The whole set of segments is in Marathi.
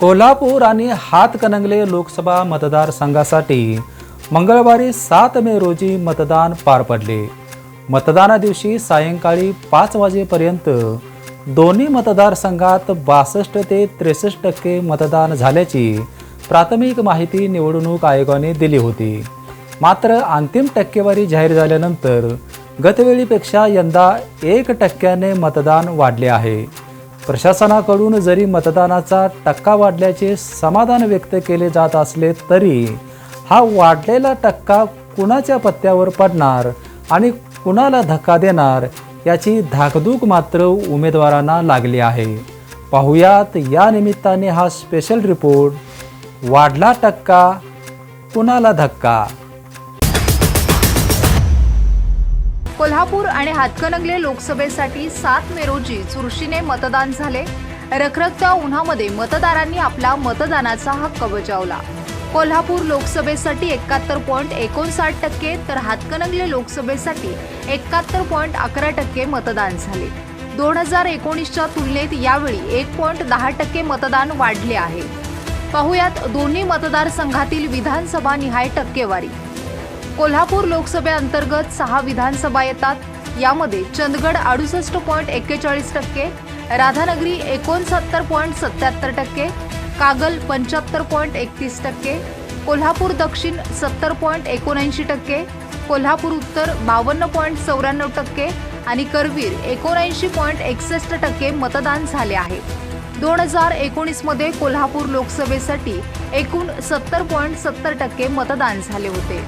कोल्हापूर आणि हातकणंगले लोकसभा मतदारसंघासाठी मंगळवारी सात मे रोजी मतदान पार पडले. मतदाना दिवशी सायंकाळी पाच वाजेपर्यंत दोन्ही मतदारसंघात बासष्ट ते त्रेसष्ट टक्के मतदान झाल्याची प्राथमिक माहिती निवडणूक आयोगाने दिली होती. मात्र अंतिम टक्केवारी जाहीर झाल्यानंतर गतवेळीपेक्षा यंदा एक टक्क्याने मतदान वाढले आहे. प्रशासनाकडून जरी मतदानाचा टक्का वाढल्याचे समाधान व्यक्त केले जात असले तरी हा वाढलेला टक्का कुणाच्या पत्त्यावर पडणार आणि कुणाला धक्का देणार याची धाकधूक मात्र उमेदवारांना लागली आहे. पाहुयात या निमित्ताने हा स्पेशल रिपोर्ट वाढला टक्का कुणाला धक्का? कोल्हापूर आणि हातकणंगले लोकसभेसाठी सात मे रोजी चुरशीने मतदान झाले. रखरखत्या उन्हामध्ये मतदारांनी आपला मतदानाचा हक्क बजावला. कोल्हापूर लोकसभेसाठी एकाहत्तर पॉईंट एकोणसाठ टक्के तर हातकणंगले लोकसभेसाठी एकाहत्तर पॉईंट अकरा टक्के मतदान झाले. दोन हजार एकोणीसच्या तुलनेत यावेळी एक पॉईंट दहा टक्के मतदान वाढले आहे. पाहुयात दोन्ही मतदारसंघातील विधानसभा निहाय टक्केवारी. कोल्हापूर लोकसभेअंतर्गत सहा विधानसभा येतात. यामध्ये चंदगड अडुसष्ट पॉईंट एक्केचाळीस टक्के राधानगरी एकोणसत्तर पॉईंट सत्याहत्तर टक्के कागल पंच्याहत्तर पॉईंट एकतीस टक्के कोल्हापूर दक्षिण सत्तर पॉईंट एकोणऐंशी टक्के कोल्हापूर उत्तर बावन्न पॉईंट चौऱ्याण्णव टक्के आणि करवीर एकोणऐंशी पॉईंट एकसष्ट टक्के मतदान झाले आहे. दोन हजार एकोणीसमध्ये कोल्हापूर लोकसभेसाठी एकूण सत्तर पॉईंट सत्तर टक्के मतदान झाले होते.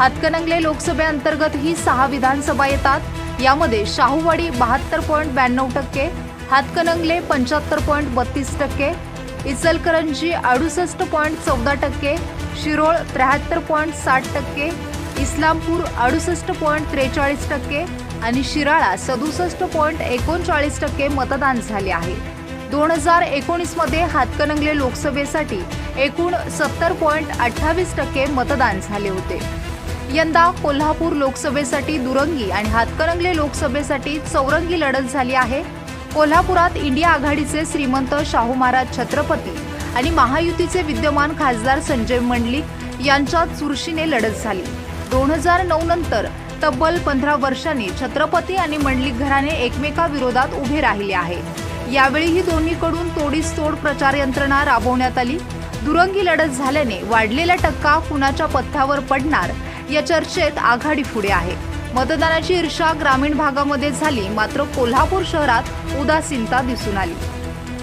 हातकणंगले लोकसभेअंतर्गत ही सहा विधानसभा येतात. यामध्ये शाहूवाडी बहात्तर पॉईंट ब्याण्णव टक्के हातकणंगले पंच्याहत्तर पॉईंट बत्तीस टक्के इचलकरंजी अडुसष्ट पॉईंट चौदा टक्के शिरोळ त्र्याहत्तर पॉईंट साठ टक्के इस्लामपूर अडुसष्ट पॉईंट त्रेचाळीस टक्के आणि शिराळा सदुसष्ट पॉईंट एकोणचाळीस टक्के मतदान झाले आहे. दोन हजार एकोणीसमध्ये हातकणंगले लोकसभेसाठी एकूण सत्तर पॉईंट अठ्ठावीस टक्के मतदान झाले होते. यंदा कोल्हापूर लोकसभेसाठी दुरंगी आणि हातकणंगले लोकसभेसाठी चौरंगी लढत झाली आहे. कोल्हापुरात इंडिया आघाडीचे श्रीमंत शाहू महाराज छत्रपती आणि महायुतीचे विद्यमान खासदार संजय मंडलिक यांच्यात चुरशीने लढत झाली. दोन हजार नऊ नंतर तब्बल पंधरा वर्षांनी छत्रपती आणि मंडलिक घराणे एकमेकाविरोधात उभे राहिले आहे. यावेळीही दोन्हीकडून तोडीस तोड प्रचार यंत्रणा राबवण्यात आली. दुरंगी लढत झाल्याने वाढलेला टक्का कुणाच्या पथ्यावर पडणार या चर्चेत आघाडी पुढे आहे. मतदानाची ईर्षा ग्रामीण भागामध्ये झाली मात्र कोल्हापूर शहरात उदासीनता दिसून आली.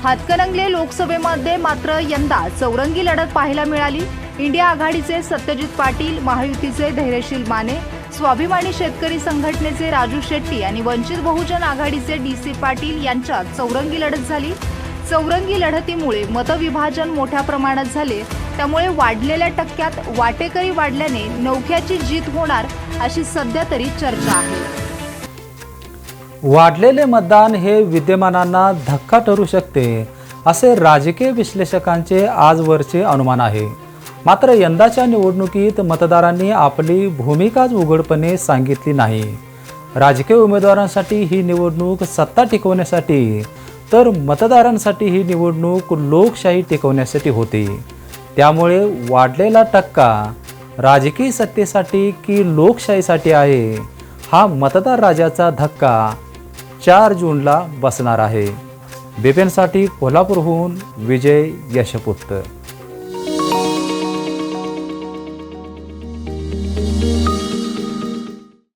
हातकणंगले लोकसभेमध्ये मात्र यंदा चौरंगी लढत पाहायला मिळाली. इंडिया आघाडीचे सत्यजित पाटील महायुतीचे धैर्यशील माने स्वाभिमानी शेतकरी संघटनेचे राजू शेट्टी आणि वंचित बहुजन आघाडीचे डी सी पाटील यांच्यात चौरंगी लढत झाली. चौरंगी लढतीमुळे मतविभाजन मोठ्या प्रमाणात झाले. त्यामुळे वाढलेल्या टक्क्यात वाटेकरी वाढल्याने नौक्याची जीत होणार अशी सध्या तरी चर्चा आहे. वाढलेले मतदान हे विद्यमानांना धक्का ठरू शकते असे राजकीय विश्लेषकांचे आजवरचे अनुमान आहे. मात्र यंदाच्या निवडणुकीत मतदारांनी आपली भूमिकाच उघडपणे सांगितली नाही. राजकीय उमेदवारांसाठी ही निवडणूक सत्ता टिकवण्यासाठी तर मतदारांसाठी ही निवडणूक लोकशाही टिकवण्यासाठी होती. त्यामुळे वाढलेला टक्का राजकीय सत्तेसाठी की लोकशाहीसाठी आहे हा मतदार राजाचा धक्का चार जूनला बसणार आहे. बिपिनसाठी कोल्हापूरहून विजय यशपुत्र